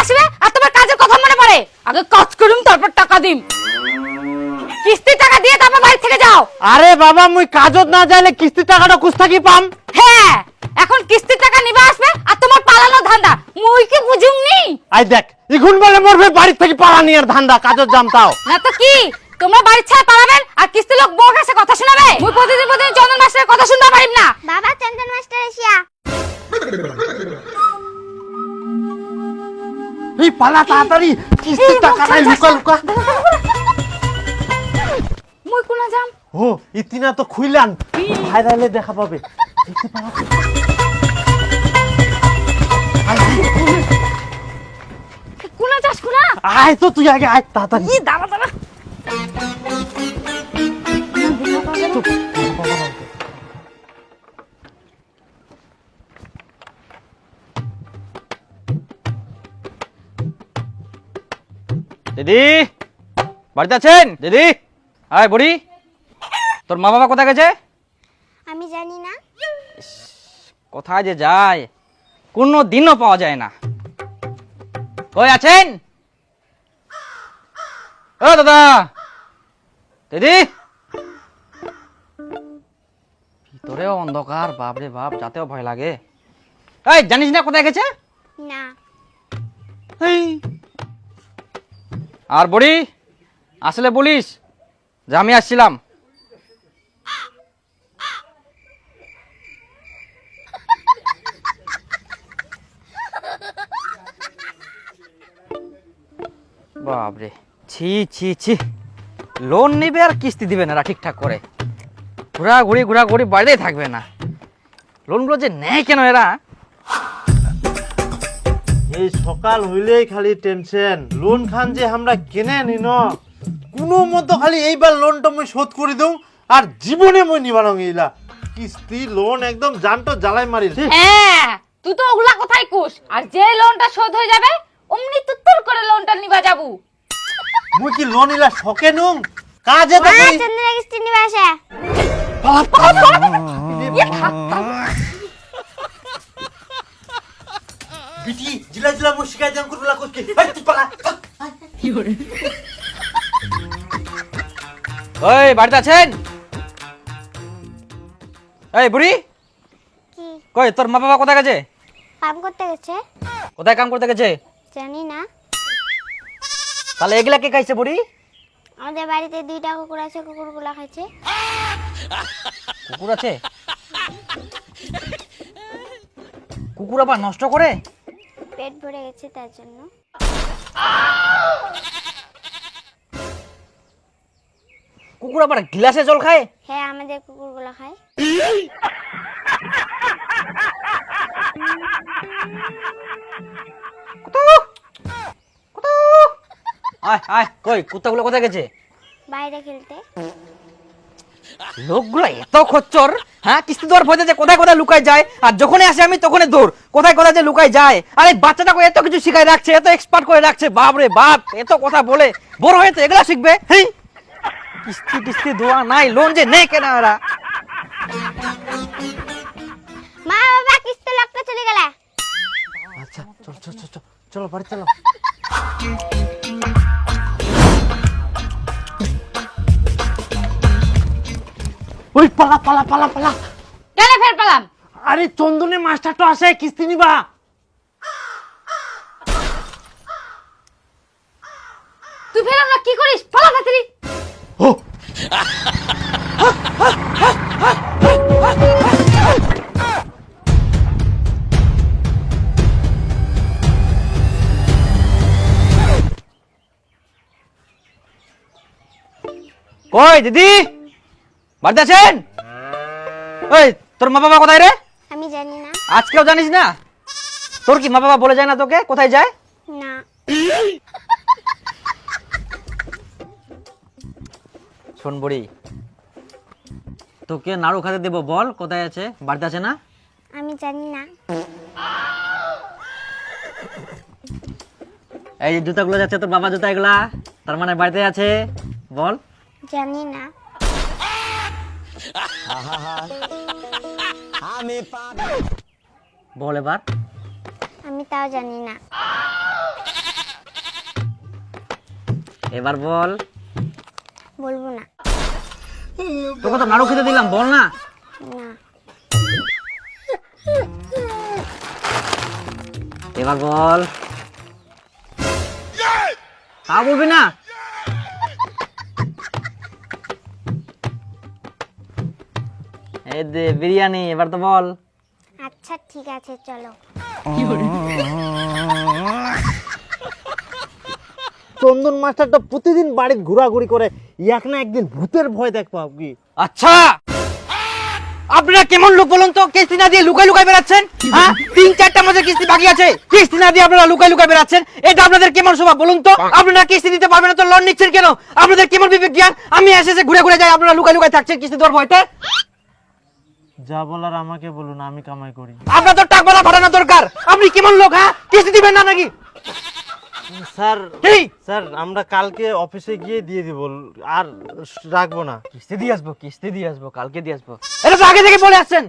আসবে আর তোমার কাজের কথা মনে পড়ে? আগে কাজ করুম তারপর টাকা দিম। কিস্তি টাকা দিয়ে তারপর বাড়ি থেকে যাও। আরে বাবা মুই কাজত না যাইলে কিস্তি টাকাটা কুছ থাকি পাম? হ্যাঁ এখন কিস্তির টাকা নিবা আসবে আর তোমার পালানো ধান্দা। মুই কি বুঝুমনি? আই দেখ ইগুন বলে মরবে বাড়ি থেকে পালা নিয়ে ধান্দা কাজত জাম তাও। না তো কি? তোমরা বাড়ি ছেড়ে পালাবেন আর কিস্তি লোক বউ কাছে কথা শোনাবে? মুই প্রতিদিন প্রতিদিন চন্দন মাস্টারের কথা শুনতে পারিম না। বাবা চন্দন মাস্টার এসিয়া এই পালা তাড়াতাড়ি কিস্তি এই, টাকা নাই লুকা লুকা মুই কোনা যাম? ও ইতিনা তো খুইলান ভাইরালে দেখা পাবে। দেখতে পাবা কোনা যাস কোনা? আয় তো তুই আগে আয় তাড়াতাড়ি। দাঁড়া দাঁড়া। দিদি বাড়িতে আছেন? দিদি আয় বুড়ি তোর মা বাবা কোথায় গেছে? আমি জানি না। কোথায় যে যায় কোনো দিনও পাওয়া যায় না। কই আছেন? ও দাদা দিদি ভিতরেও অন্ধকার বাপরে বাপ যাতেও ভয় লাগে। এই জানিস না কোথায় গেছে? না। এই। আর বড়ি, আসলে বলিস যে আমি আসছিলাম। বাপরে, ছি ছি ছি। লোন নিবে আর কিস্তি দিবে না ঠিকঠাক করে। ঘোরাঘুরি ঘোরাঘুরি বাড়িতেই থাকবে না। লোনগুলো যে নেয় কেন এরা? এই সকাল হইলেই খালি টেনশন লোন খান যে আমরা কেনে নি ন কোনো মতো খালি এইবার লোনটা মুই শোধ করে দઉં আর জীবনে মুই নিবারং এইলা। কিস্তি লোন একদম জানটো জ্বালাই মারিল। হ্যাঁ তুই তো ওগুলা কথাই কুস। আর যে লোনটা শোধ হয়ে যাবে অমনি তুত্তর করে লোনটা নিবা যাবু। মুই কি লোন ইলা শখে নুম? কাজে তো করি। চন্দ্রা কিস্তি নিবে আসে। বিটি জিলা জিলা মুই শিকাই দেন করবলা কইকে। এই তুই পালা। ওই বাড়িতে আছেন? এই বুড়ি? কি? কই তোর মা বাবা কোথায় গেছে? পাম করতে গেছে? কোথায় কাম করতে গেছে? জানি না। তাহলে এগুলা কে খাইছে বুড়ি? আমাদের বাড়িতে দুইটা কুকুর আছে কুকুরগুলা খাইছে। কুকুর আছে? কুকুর আবার নষ্ট করে? পেট ভরে গেছে তার জন্য। কুকুর আবার গ্লাসে জল খায়? হ্যাঁ আমাদের কুকুরগুলা খায়। আয় আয় কই? কুত্তাগুলো কোথায় গেছে? বাইরে খেলতে। লোকগুলো এত খচ্চর হ্যাঁ? কিস্তি দেওয়ার ভয় যে কোথায় কোথায় লুকায় যায় আর যখনই আসে আমি তখনই দৌড়। কোথায় কোথায় যে লুকায় যায়। আর বাচ্চাটাকে এত কিছু শিখাই রাখছে এত এক্সপার্ট করে রাখছে। বাপ রে বাপ এত কথা বলে। বড় হয়ে তো এগুলা শিখবে? হেই! কিস্তি টিস্তি দেওয়া নাই লোন যে নেই কেন এরা। মা বাবা কিস্তি লোকটা চলে গেলে। আচ্ছা চল চল চল চল চলো বাড়ি চলো। ওই পালা পালা পালা পালা। কেন ফের পেলাম? আরে চন্দনে মাস্টার তো আসে কিস্তি নিবা। তুই ফের আমরা কি করিস? পালা তাড়াতাড়ি। ও। কই দিদি? বাড়িতে আছেন ওই তোর মা বাবা কোথায় রে? আমি জানি না। আজকেও জানিস না? তোর কি মা বাবা বলে যায় না তোকে? কোথায় যায়? না। শোন বুড়ি তোকে নাড়ু খাতে দেবো বল কোথায় আছে? বাড়িতে আছে না? আমি জানি না। এই যে জুতাগুলো যাচ্ছে তোর বাবা জুতা এগুলা তার মানে বাড়িতে আছে? বল। জানি না। আমি বল এবার। আমি তাও জানি না। এবার বল। বলব না। তোকে তো নাড়ু খেতে দিলাম বল না। এবার বল। তা বলবি না। দে বিরিয়ানি এবার তো বল। আচ্ছা ঠিক আছে চলো। চন্দন মাস্টারটা প্রতিদিন বাড়িতে ঘোরাঘুরি করে এক না একদিন ভূতের ভয় দেখব কি? আচ্ছা! আপনারা কেমন লোক বলুন তো? কিস্তি না দিয়ে লুকাই লুকাই বেড়াচ্ছেন? হ্যাঁ? তিন চারটা মাসের কিস্তি বাকি আছে। কিস্তি না দিয়ে আপনারা লুকাই লুকাই বেড়াচ্ছেন? এটা আপনাদের কেমন স্বভাব বলুন তো? আপনারা কিস্তি দিতে পারবেন না তো? লোন নিচ্ছেন কেন? আপনাদের কেমন বিবেক জ্ঞান? আমি এসে এসে ঘুরে ঘুরে যাই আপনারা লুকাই লুকাই থাকছেন কিস্তি দেওয়ার ভয়তে? যা বলার আমাকে বলুন আমি কামাই করি। আপনার তো টাকা পাঠানো দরকার। আপনি কেমন লোক হ্যাঁ? কিস্তি দিবেন না নাকি? স্যার কি স্যার আমরা কালকে অফিসে গিয়ে দিয়ে দিব আর রাখব না। কিস্তি দিয়ে আসব কিস্তি দিয়ে আসব কালকে দিয়ে আসব। এটা তো আগে থেকে বলে আসছেন।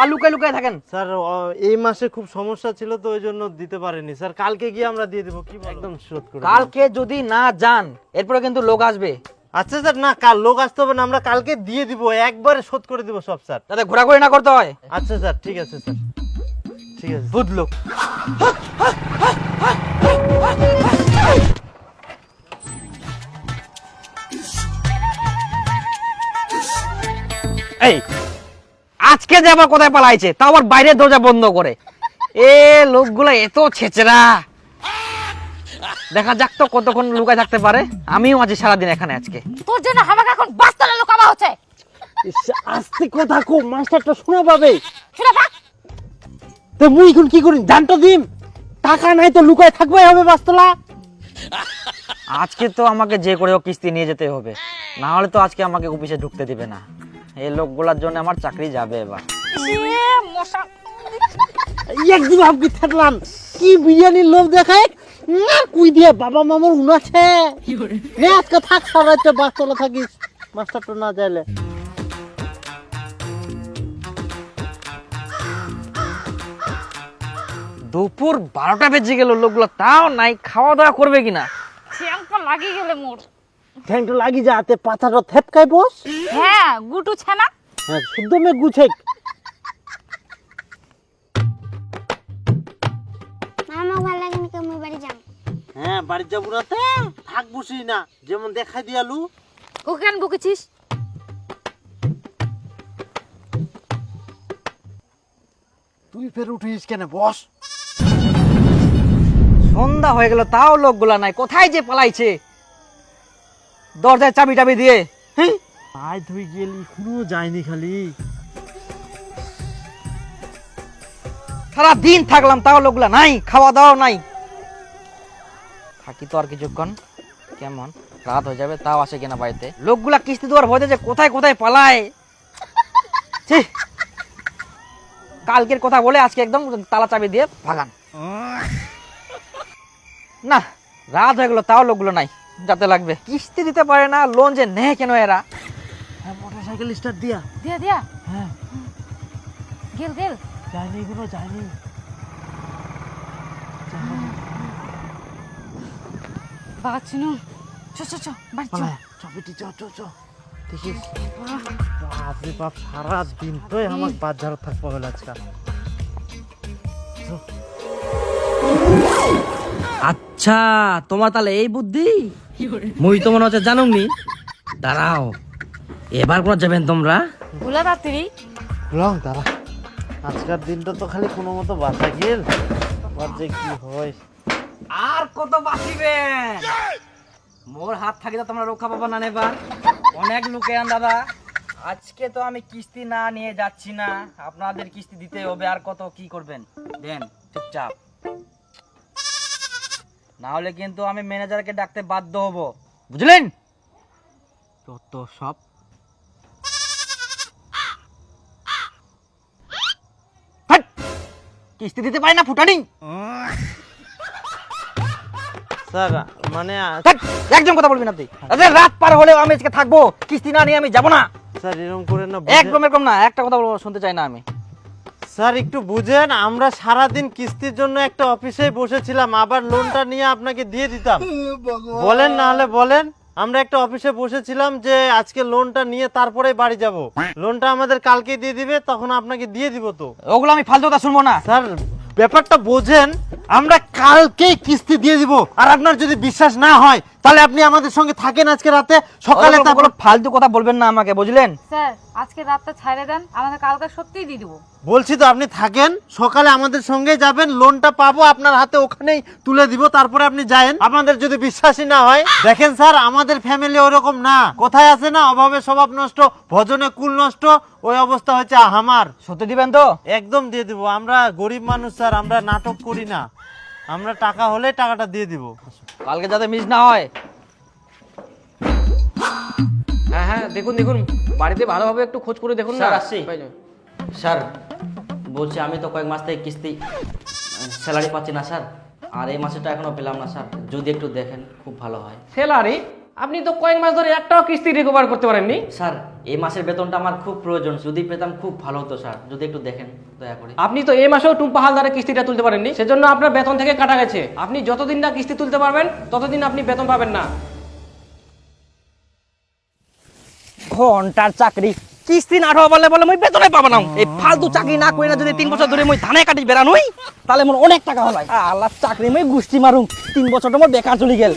আর লুকাই লুকায় থাকেন। স্যার এই মাসে খুব সমস্যা ছিল তো ওই জন্য দিতে পারিনি। স্যার কালকে গিয়ে আমরা দিয়ে দিব কি একদম শোধ করে কালকে যদি না যান এরপরে কিন্তু লোক আসবে। আচ্ছা স্যার না কাল লোক আসতে হবে না আমরা কালকে দিয়ে দিব একবারে শোধ করে দিব সব স্যার। যাতে ঘোরাঘুরি না করতে হয়? আচ্ছা স্যার ঠিক আছে স্যার। ঠিক আছে। বুধ লোক। এই আজকে যে আবার কোথায় পালাইছে তাও আবার বাইরের দরজা বন্ধ করে। এ লোকগুলো এত ছেচরা দেখা যাক তো কতক্ষণ লুকায় থাকতে পারে। আমিও আছি সারাদিন এখানে আজকে। তোর জন্য আমাকে এখন বাস্তলে লোকাবা হচ্ছে। ইস, আস্তে কথা কো মাস্টারটা শোনা পাবে। শুনে থাক তো মুই এখন কি করি জানতো দিম? টাকা নাই তো লুকায় থাকবে হবে বাস্তলা। আজকে তো আমাকে যে করে হোক কিস্তি নিয়ে যেতে হবে। না হলে তো আজকে আমাকে অফিসে ঢুকতে দিবে না। এই লোকগুলোর জন্য আমার চাকরি যাবে এবার। এ, মশা। একদিন ভাবকি থাকলাম। কি বিরিয়ানির লোভ দেখায়? না কুই দিয়ে বাবা মামার উনাছে নে আজকে থাক সরাইতে বাস্তলা থাকিস মাস্টারটা না চাইলে দুপুর বারোটা বেজে গেল লোকগুলো তাও নাই খাওয়া দাওয়া করবে কিনা? ঠ্যাংটা লাগিয়ে গেলে মোর। ঠ্যাংটা লাগি যাতে পাতাটা থেপকায় বস। হ্যাঁ গুটু ছানা হ্যাঁ শুদ্ধ মে গুছে হ্যাঁ বাড়ি যাব না তে থাক বসি না। যেমন দেখাই দিয়ালু। ওকে কেন বকেছিস? তুই ফের উঠিস কেন বস? সন্ধ্যা হয়ে গেল তাও লোকগুলা নাই। কোথায় যে পালাইছে? দরজায় চাবি টাবি দিয়ে। হ্যাঁ আয় তুই গেলি কোনো যায়নি খালি। সারা দিন থাকলাম তাও লোকগুলা নাই খাওয়া দাওয়া নাই। থাকি তো আর কিছুক্ষণ। কেমন? রাত হয়ে যাবে তাও আসে কিনা বাড়িতে? লোকগুলা কিস্তি দেওয়ার ভয়তে যে কোথায় কোথায় পালায়! কালকের কথা বলে আজকে একদম তালা চাবি দিয়ে ভাগান। না রাত হয়ে গেলো তাও লোকগুলো নাই যাতে লাগবে। কিস্তি দিতে পারে না লোন যে নেয় কেন এরা? হ্যাঁ মোটর সাইকেল স্টার্ট দিয়া। দিয়া দিয়া। হ্যাঁ। গেল গেল। যায়নি কোনো যায়নি। বাগাচ্ছিনু। চ চ চ বাড়ি চ। বেটি চ চ চ। দেখিস বাপরে বাপ সারা দিন তোই আমার বাজার থাকব হলো আজকাল। আচ্ছা তোমার তাহলে এই বুদ্ধি? মুই তো মনে হচ্ছে জানুমনি দাঁড়াও এবার কোন যাবেন তোমরা? ভুলা রাত্রি। লং দাঁড়া। আজকের দিনটা তো খালি কোনো মতো বাঁচা গেল আবার যে কি হয়? আর কত বাঁচিবেন মোর হাত থাকিলে তোমরা রক্ষা পাবা না নেবার। অনেক লোকে দাদা। আজকে তো আমি কিস্তি না নিয়ে যাচ্ছি না। আপনাদের কিস্তি দিতে হবে, আর কত কি করবেন? দেন, চুপচাপ। না হলে কিন্তু আমি ম্যানেজারকে ডাকতে বাধ্য হব। বুঝলেন? যত সব। কিস্তি দিতে পারি না, ফুটানি? স্যার মানে একদম কথা বলবি না তুই। আরে রাত পার হলেও আমি আজকে থাকব কিস্তি না নিয়ে আমি যাব না। স্যার এরকম না একদম এরকম না একটা কথা বলব শুনতে চাই না আমি। স্যার একটু বুঝেন আমরা সারাদিন কিস্তির জন্য একটা অফিসে বসেছিলাম আবার লোনটা নিয়ে আপনাকে দিয়ে দিতাম। বলেন না হলে বলেন আমরা একটা অফিসে বসেছিলাম যে আজকে লোনটা নিয়ে তারপরে বাড়ি যাব। লোনটা আমাদের কালকে দিয়ে দিবে তখন আপনাকে দিয়ে দিব তো। ওগুলো আমি ফালতু কথা শুনব না। স্যার ব্যাপারটা বোঝেন আমরা কালকেই কিস্তি দিয়ে দিব। আর আপনার যদি বিশ্বাস না হয় তাহলে আপনি আমাদের সঙ্গে থাকেন আজকে রাতে। সকালে তারপর ফালতু কথা বলবেন না আমাকে বুঝলেন? স্যার আজকে রাতটা ছাড়ে দেন আমাদের কালকে সত্যিই দিয়ে দেবো। বলছি তো আপনি থাকেন সকালে আমাদের সঙ্গে যাবেন লোনটা পাবো আপনার হাতে ওখানেই তুলে দিব তারপরে আপনি যায়েন। আপনাদের যদি বিশ্বাসই না হয় দেখেন স্যার আমাদের ফ্যামিলি ওরকম না। কোথায় আছে না? অভাবে স্বভাব নষ্ট ভজনে কুল নষ্ট ওই অবস্থা হচ্ছে আমার সত্যি দিবেন তো? একদম দিয়ে দিব। আমরা গরিব মানুষ স্যার আমরা নাটক করি না। আমরা টাকা হলে টাকাটা দিয়ে দিব। কালকে যাতে মিস না হয়। হ্যাঁ হ্যাঁ দেখুন দেখুন। বাড়িতে ভালোভাবে একটু খোঁজ করে দেখুন না। স্যার, আসছি। স্যার বলছি আমি তো কয়েক মাস থেকে কিস্তি স্যালারি পাচ্ছি না স্যার। আর এই মাসেটা এখনও পেলাম না স্যার। যদি একটু দেখেন খুব ভালো হয়। স্যালারি? আপনি তো কয়েক মাস ধরে একটাও কিস্তি রিকভার করতে পারেননি। স্যার এই মাসের বেতনটা আমার খুব প্রয়োজন যদি পেতাম খুব ভালো হতো স্যার। যদি একটু দেখেন দয়া করে। আপনি তো এই মাসেও টুম্পা হালদারের কিস্তিটা তুলতে পারেননি সেজন্য আপনার বেতন থেকে কাটা গেছে। আপনি যতদিন না কিস্তি তুলতে পারবেন ততদিন আপনি বেতন পাবেন না। ঘণ্টার চাকরি কিস্তি না হওয়া বলে বলে মই বেতনে পাবো না। এই ফালতু চাকরি না করে না যদি তিন বছর ধরে মই ধানে কাটি বেড়ানোই তাহলে মোর অনেক টাকা হলাই। আল্লাহ চাকরি মই গুষ্টি মারুম। তিন বছর তোমার বেকার চলে গেল।